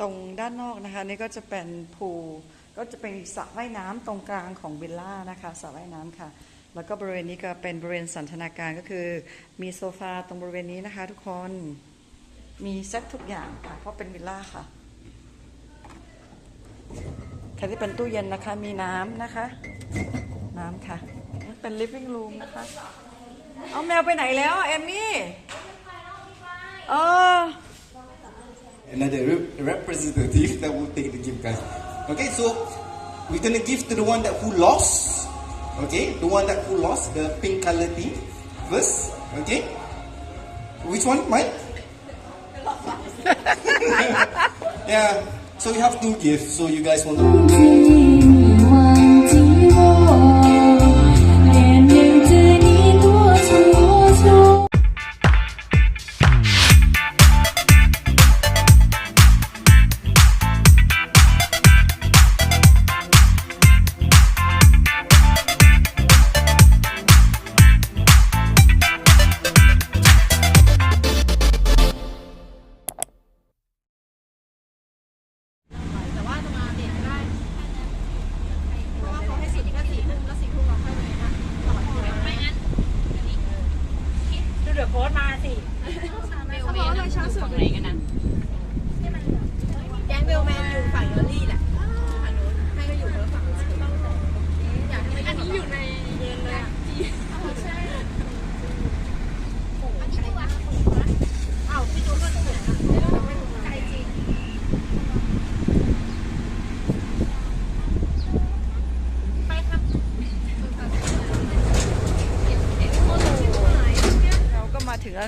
ตรงด้านนอกนะคะนี่ก็จะเป็นพูลก็จะเป็นสระว่ายน้ำตรงกลางของวิลล่านะคะสระว่ายน้ำค่ะ แล้วก็บริเวณนี้ก็เป็นบริเวณสันทนาการก็คือมีโซฟาตรงบริเวณนี้นะคะ ทุกคนมีเซ็ตทุกอย่างค่ะ เพราะเป็นวิลล่าค่ะค่ะที่เป็นตู้เย็นนะคะมีน้ำนะคะ น้ำค่ะนี่เป็น living room นะคะ เอาแมวไปไหนแล้วเอมมี่เออ another rep- representative that will take the gift, guys. Okay, so we're gonna give to the one that who lost. Okay, the one that who lost the pink color thing first. Okay, which one, Mike? yeah. So you have two gifts. So you guys want. 忘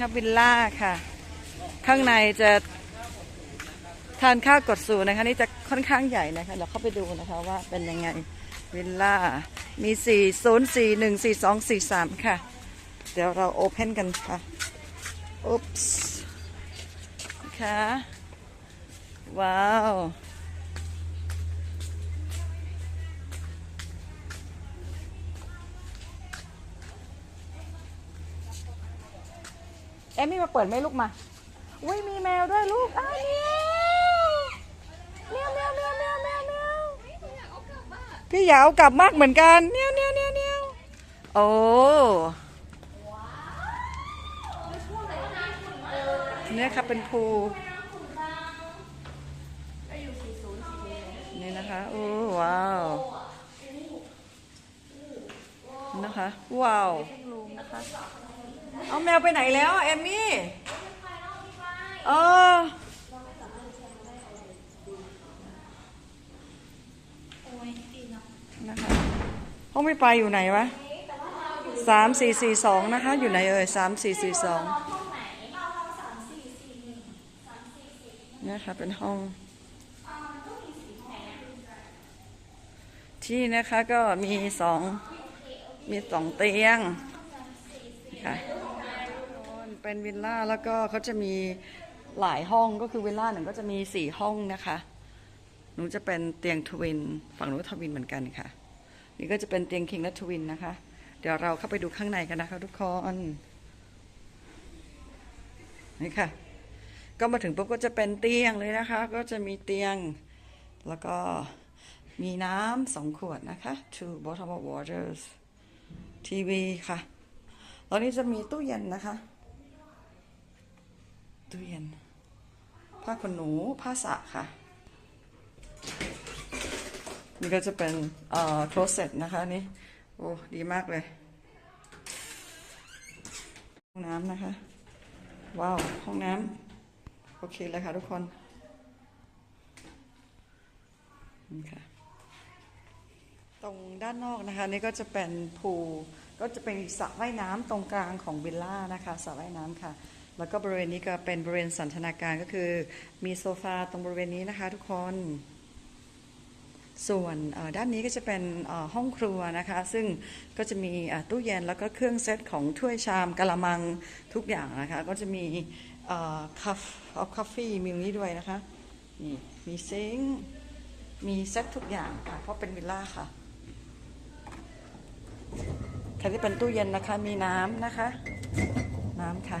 วครับวิลล่าค่ะ ข้างในจะทานข้าวกดสูนะคะ นี่จะค่อนข้างใหญ่นะคะ เราเข้าไปดูนะคะว่าเป็นยังไงวิลล่ามี 4 0 4 1 4 2 4 3 ค่ะ เดี๋ยวเราโอเพนกันค่ะ อุ๊ปส์ค่ะ ว้าว อมมี่มาเปิดไหมลูกมาอุ้ยมีแมวด้วยลูกอ้าวเมียวเมียวเมียวเมียวเมียวเมียวพี่อยากเอากลับมากเหมือนกันเมียวเมียวเมียวเมียวโอ้เนี่ยค่ะเป็นภูนี่นะคะโอ้ว้าวนะคะ ว้าวนะคะ เอาแมวไปไหนแล้วเอมมี่เออนะคะห้องไม่ไปอยู่ไหนวะสามสี่สี่สองนะคะ อยู่ไหนเอ่ยสามสี่สี่สองนี่ยค่ะเป็นห้อง ที่นะคะก็มีสองมีสองเตียงค่ะ เป็นวิลล่าแล้วก็เขาจะมีหลายห้องก็คือวิลล่าหนึ่งก็จะมีสี่ห้องนะคะ หนูจะเป็นเตียงทวิน ฝั่งหนูทวินเหมือนกันค่ะ นี่ก็จะเป็นเตียงคิงและทวินนะคะ เดี๋ยวเราเข้าไปดูข้างในกันนะคะทุกคนนี่ค่ะ ก็มาถึงปุ๊บก็จะเป็นเตียงเลยนะคะ ก็จะมีเตียงแล้วก็มีน้ำสองขวดนะคะ two bottle of waters ทีวีค่ะ ตอนนี้จะมีตู้เย็นนะคะ ตู้เย็น ผ้าขนหนู ผ้าสระค่ะ นี่ก็จะเป็นเอ่อ closet นะคะนี่ โอ้ ดีมากเลย ห้องน้ำนะคะ ว้าว ห้องน้ำ โอเคเลยค่ะทุกคน นี่ค่ะตรงด้านนอกนะคะนี่ก็จะเป็นพูก็จะเป็นสระว่ายน้ำตรงกลางของวิลล่านะคะสระว่ายน้ำค่ะ แล้วก็บริเวณนี้ก็เป็นบริเวณสันทนาการก็คือ มีโซฟาตรงบริเวณนี้นะคะทุกคน ส่วนด้านนี้ก็จะเป็นห้องครัวนะคะ ซึ่งก็จะมีตู้เย็นแล้วก็เครื่องเซตของถ้วยชามกะละมังทุกอย่างนะคะ ก็จะมีคัฟออฟคาฟฟี่มีตรงนี้ด้วยนะคะนี่มีซิงมีเซตทุกอย่างค่ะ เพราะเป็นวิลล่าค่ะค่ะที่เป็นตู้เย็นนะคะ มีน้ำนะคะ น้ำค่ะ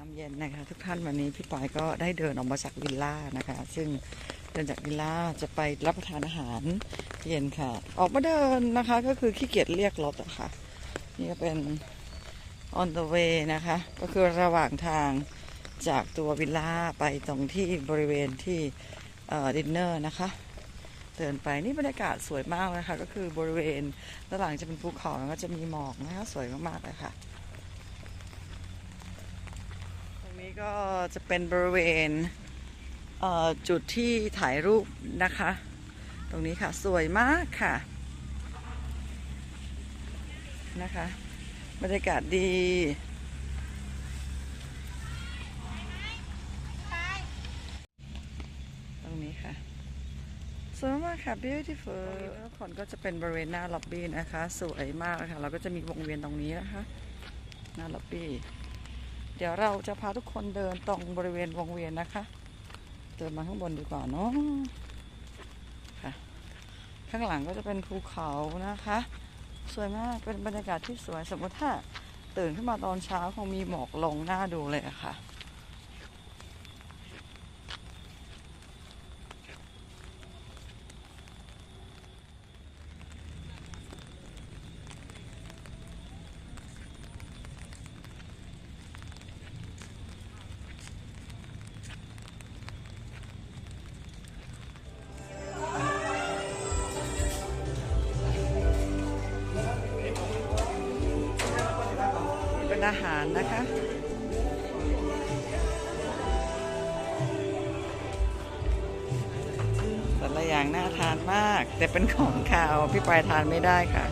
ามเย็นนะคะ ทุกท่านวันนี้พี่ปอยก็ได้เดินออกมาจากวิลล่านะคะ ซึ่งเดินจากวิลล่าจะไปรับประทานอาหารเย็นค่ะ ออกมาเดินนะคะก็คือขี้เกียจเรียกรถอะค่ะนี่ก็เป็น on the way นะคะ ก็คือระหว่างทางจากตัววิลล่าไปตรงที่บริเวณที่ดินเนอร์นะคะ เดินไปนี่บรรยากาศสวยมากนะคะ ก็คือบริเวณด้านหลังจะเป็นภูเขาแล้วก็จะมีหมอกนะคะ สวยมากๆเลยค่ะ ตรง นี้ก็จะเป็นบริเวณเจุดที่ถ่ายรูปนะคะ ตรงนี้ค่ะสวยมากค่ะนะคะบรรยากาศดี ตรงนี้ค่ะสวยมากค่ะ beautiful ทุกคนก็จะเป็นบริเวณหน้าล็อบบี้นะคะ สวยมากค่ะ เราก็จะมีวงเวียนตรงนี้นะคะ หน้าล็อบบี้ เดี๋ยวเราจะพาทุกคนเดินตรงบริเวณวงเวียนนะคะ เดินมาข้างบนดีกว่าเนาะค่ะ ข้างหลังก็จะเป็นภูเขานะคะ สวยมาก เป็นบรรยากาศที่สวย สมมติถ้าตื่นขึ้นมาตอนเช้าคงมีหมอกลงหน้าดูเลยะค่ะ ป็นอาหารนะคะ แต่ละอย่างน่าทานมาก แต่เป็นของขาวพี่ปายทานไม่ได้ค่ะ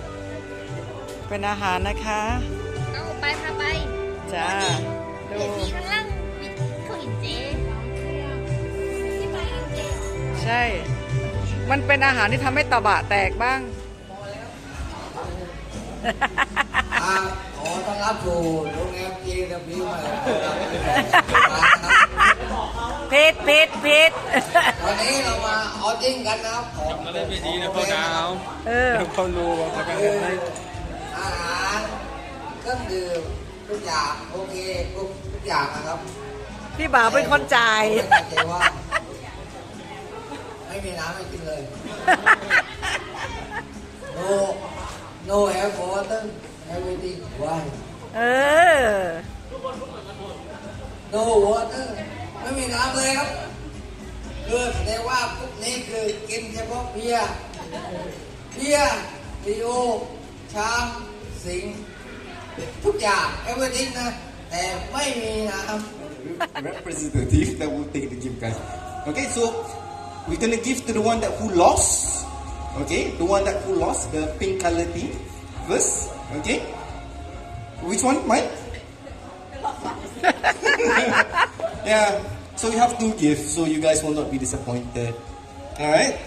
เป็นอาหารนะคะ เอาไปพาไปจ้าดูเดี๋ยวทีข้างล่างมีเขาเห็นเจ๊ที่ไปเห็นเจ๊เหรอใช่ มันเป็นอาหารที่ทำให้ตะบะแตกบ้างอ่า ขอต้อนรับสู่โรงแรมจีนนะพี่มาครับพิษพิษพิษวันนี้เรามาออติ้งกันนะครับของมาเล่นเวทีนะพ่อดาวเออเขารู้ว่าเขาคือเป็นอาหารเครื่องดื่มทุกอย่างโอเคทุกทุกอย่างนะครับพี่บ่าวเป็นคนจ่ายไม่ตั้งใจว่าไม่มีน้ำให้กินเลย no no have water everything why เออ no water ไม่มีน้ำเลยครับคือแสดงว่าพวกนี้คือกินเฉพาะเบียร์เบียร์ลีโอช้างสิงห์ทุกอย่าง everything นะ แต่ไม่มีน้ำ representative that will take the gift, guys. Okay, so we're gonna give to the one that who lost. Okay, the one that who lost the pink color thing first. Okay, which one, Mike? yeah. So we have two gifts, so you guys will not be disappointed. All right.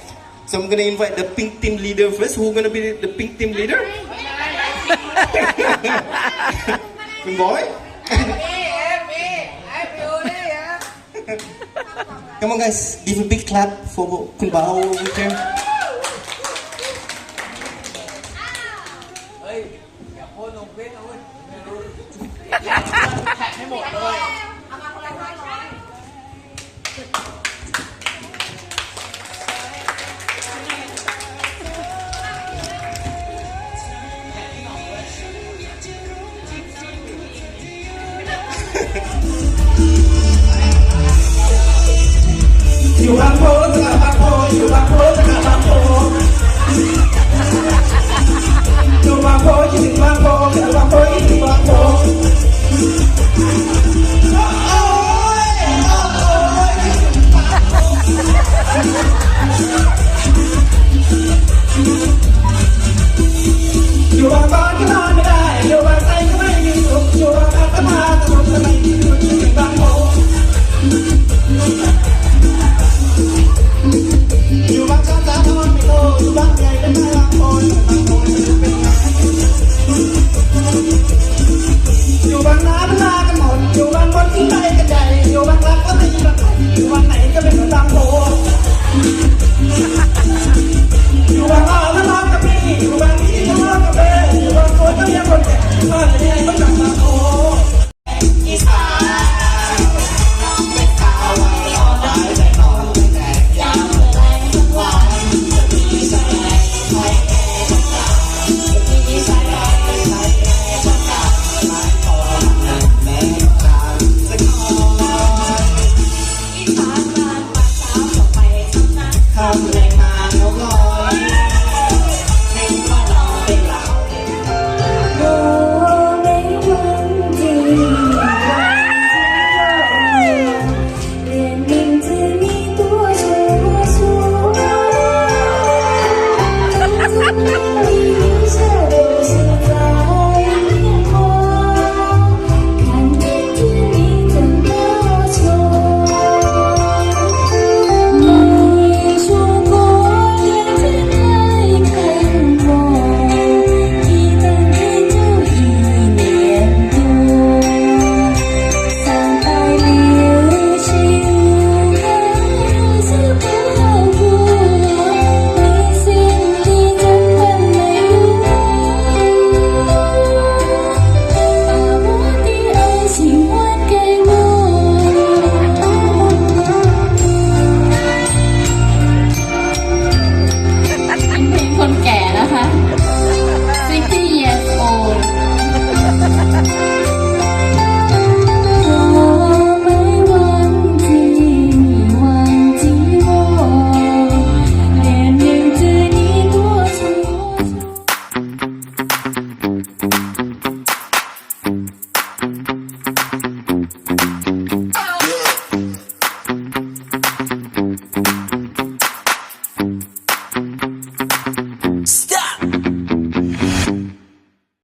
So I'm gonna invite the pink team leader first. Who gonna be the pink team leader? Good boy. Come on, guys. Give a big clap for Kun Bao over. อยู่บางโพคิดถึงบางโพคิดถึงบางโพคิดถึงบางโพ